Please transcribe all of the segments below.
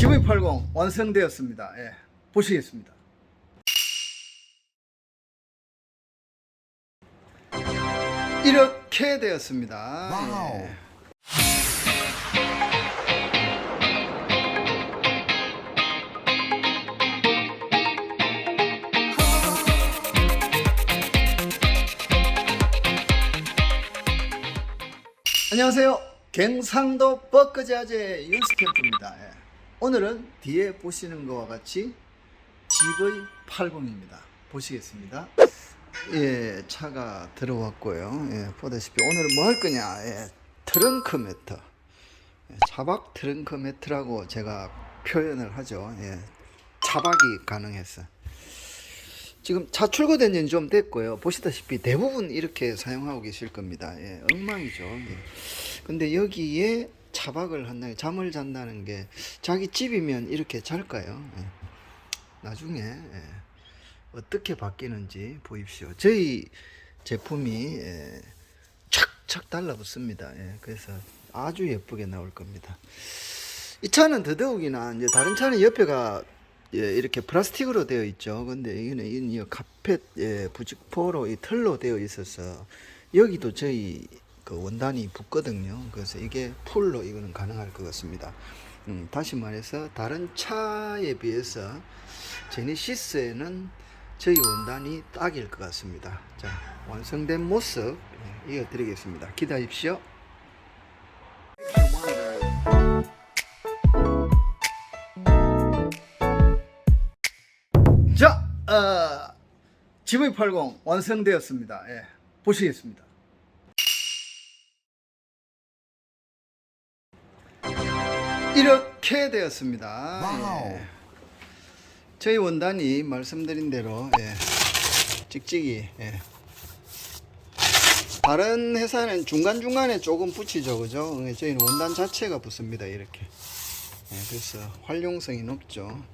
GV80 완성되었습니다. 예, 보시겠습니다. 이렇게 되었습니다. 예. 안녕하세요. 갱상도 뻐끄자제 연습캠프입니다. 예. 오늘은 뒤에 보시는 것과 같이 GV80입니다. 보시겠습니다. 예, 차가 들어왔고요. 예, 보다시피 오늘은 뭐 할 거냐? 예, 트렁크 매트. 예, 차박 트렁크 매트라고 제가 표현을 하죠. 예, 차박이 가능해서. 지금 차 출고된 지는 좀 됐고요. 보시다시피 대부분 이렇게 사용하고 계실 겁니다. 예, 엉망이죠. 예. 근데 여기에 차박을 한다는 잠을 잔다는 게 자기 집이면 이렇게 잘까요? 예. 나중에 예, 어떻게 바뀌는지 보십시오. 저희 제품이 예, 착착 달라붙습니다. 예, 그래서 아주 예쁘게 나올 겁니다. 이 차는 더더욱이나 이제 다른 차는 옆에가 예, 이렇게 플라스틱으로 되어 있죠. 근데 이거는 이이 카펫 예, 부직포로 이 털로 되어 있어서 여기도 저희 그 원단이 붙거든요. 그래서 이게 풀로 이거는 가능할 것 같습니다. 음, 다시 말해서 다른 차에 비해서 제니시스에는 저희 원단이 딱일 것 같습니다. 자, 완성된 모습 예, 이어드리겠습니다. 기다리십시오. 자, 어, GV80 완성되었습니다. 예, 보시겠습니다. 이렇게 되었습니다. 와우. 예. 저희 원단이 말씀드린 대로 예, 찍찍이 예. 다른 회사는 중간중간에 조금 붙이죠 그죠 예, 저희는 원단 자체가 붙습니다 이렇게 예, 그래서 활용성이 높죠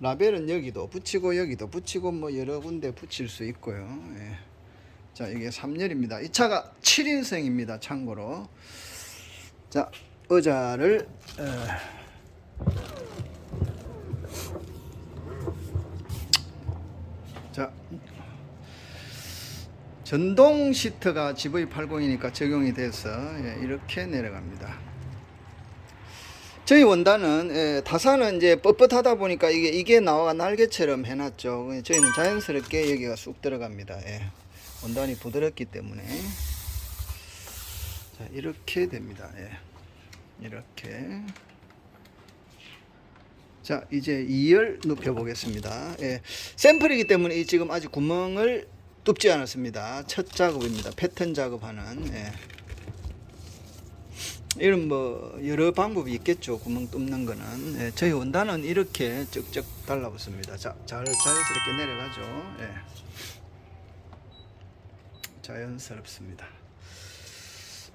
라벨은 여기도 붙이고 여기도 붙이고 뭐 여러 군데 붙일 수 있고요 예. 자 이게 3열입니다 이 차가 7인승입니다 참고로 자 의자를 어, 자 전동 시트가 GV80이니까 적용이 돼서 예, 이렇게 내려갑니다. 저희 원단은 예, 타사는 이제 뻣뻣하다 보니까 이게 이게 나와 날개처럼 해놨죠. 저희는 자연스럽게 여기가 쑥 들어갑니다. 예. 원단이 부드럽기 때문에 자 이렇게 됩니다. 예. 이렇게 자 이제 2열 눕혀 보겠습니다. 예. 샘플이기 때문에 이 지금 아직 구멍을 뚫지 않았습니다. 첫 작업입니다. 패턴 작업하는 예. 이런 뭐 여러 방법이 있겠죠. 구멍 뚫는 거는 예. 저희 원단은 이렇게 쩍쩍 달라붙습니다. 자, 잘 자연스럽게 내려가죠. 예. 자연스럽습니다.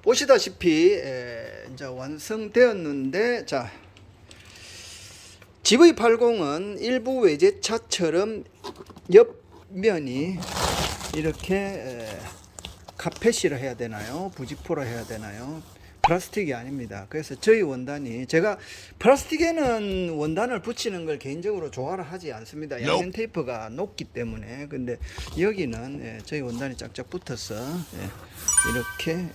보시다시피 에, 이제 완성되었는데 자 GV80은 일부 외제차처럼 옆면이 이렇게 에, 카펫이라 해야 되나요? 부직포라 해야 되나요? 플라스틱이 아닙니다. 그래서 저희 원단이 제가 플라스틱에는 원단을 붙이는 걸 개인적으로 좋아를 하지 않습니다. 양면 테이프가 녹기 때문에. 근데 여기는 예, 저희 원단이 짝짝 붙어서 예, 이렇게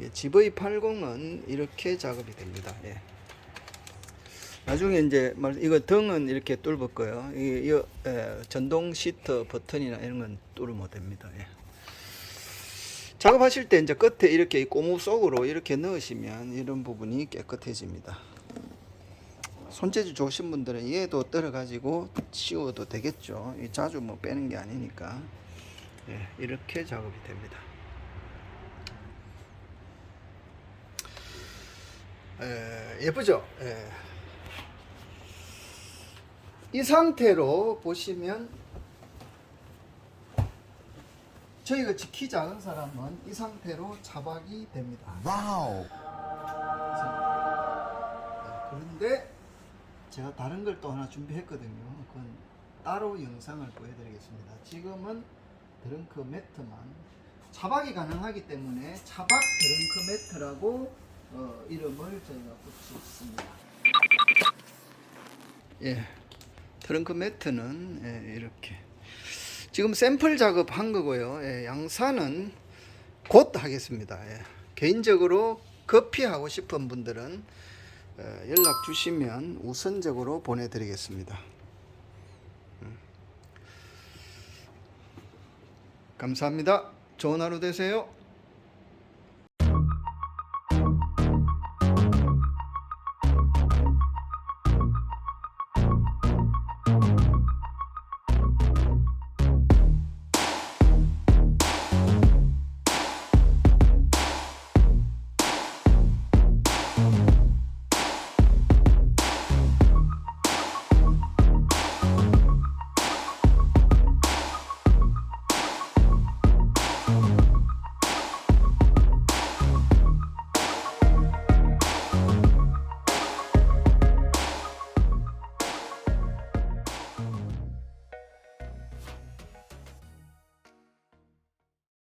예, 예, GV80은 이렇게 작업이 됩니다. 예. 나중에 이제 말 이거 등은 이렇게 거예요. 이, 이 예, 전동 시트 버튼이나 이런 건 뚫으면 못 됩니다. 예. 작업하실 때 이제 끝에 이렇게 이 고무 속으로 이렇게 넣으시면 이런 부분이 깨끗해집니다. 손재주 좋으신 분들은 얘도 떨어 가지고 씌워도 되겠죠. 이 자주 뭐 빼는 게 아니니까 예, 이렇게 작업이 됩니다. 에, 예쁘죠? 예. 이 상태로 보시면 저희가 지키 작은 사람은 이 상태로 차박이 됩니다. 와우. 네, 그런데 제가 다른 걸 또 하나 준비했거든요. 그건 따로 영상을 보여드리겠습니다. 지금은 드렁크 매트만 차박이 가능하기 때문에 차박 드렁크 매트라고 어, 이름을 저희가 붙였습니다. 예, 트렁크 매트는 예, 이렇게 지금 샘플 작업한 거고요. 예, 양산은 곧 하겠습니다. 예. 개인적으로 커피하고 싶은 분들은 어, 연락 주시면 우선적으로 보내드리겠습니다. 음. 감사합니다. 좋은 하루 되세요.